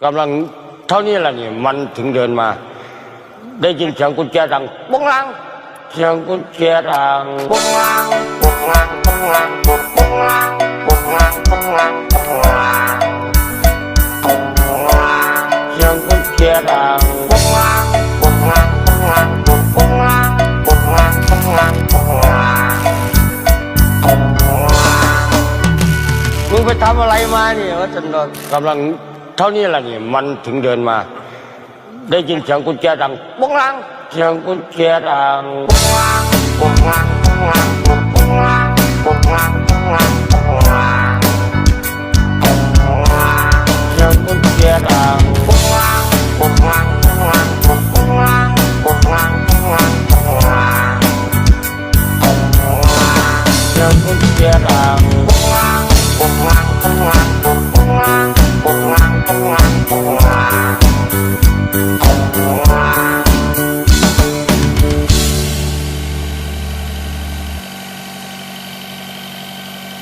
กำลังเท่านี้แหละนี่มันถึงเดินมา ได้ยินเสียงกุญแจดังปุ้งลังเสียงกุญแจดังปุ้งลังปุ้งลังปุ้งลังปุ้งปุ้งลังปุ้งลังปุ้งลังปุ้งลังปุ้งลังเสียงกุญแจดังปุ้งลังปุ้งลังปุ้งลังปุ้งปุ้งลังปุ้งลังปุ้งลังปุ้งลังปุ้งลังมึงไปทำอะไรมาเนี่ยว่าจันดอนกำลังเท่านี้แหละนี่มันถึงเดินมา ได้ยินเสียงกุญแจดังปุ้งลังเสียงกุญแจดังปุ้งลังปุ้งลังปุ้งลังปุ้งลังปุ้งลังปุ้งลังปุ้งลังเสียงกุญแจดังปุ้งลังปุ้งลังปุ้งลังปุ้งลังปุ้งลังปุ้งลังปุ้งลังเสียงกุญแจดังปุ้งลังปุ้งลัง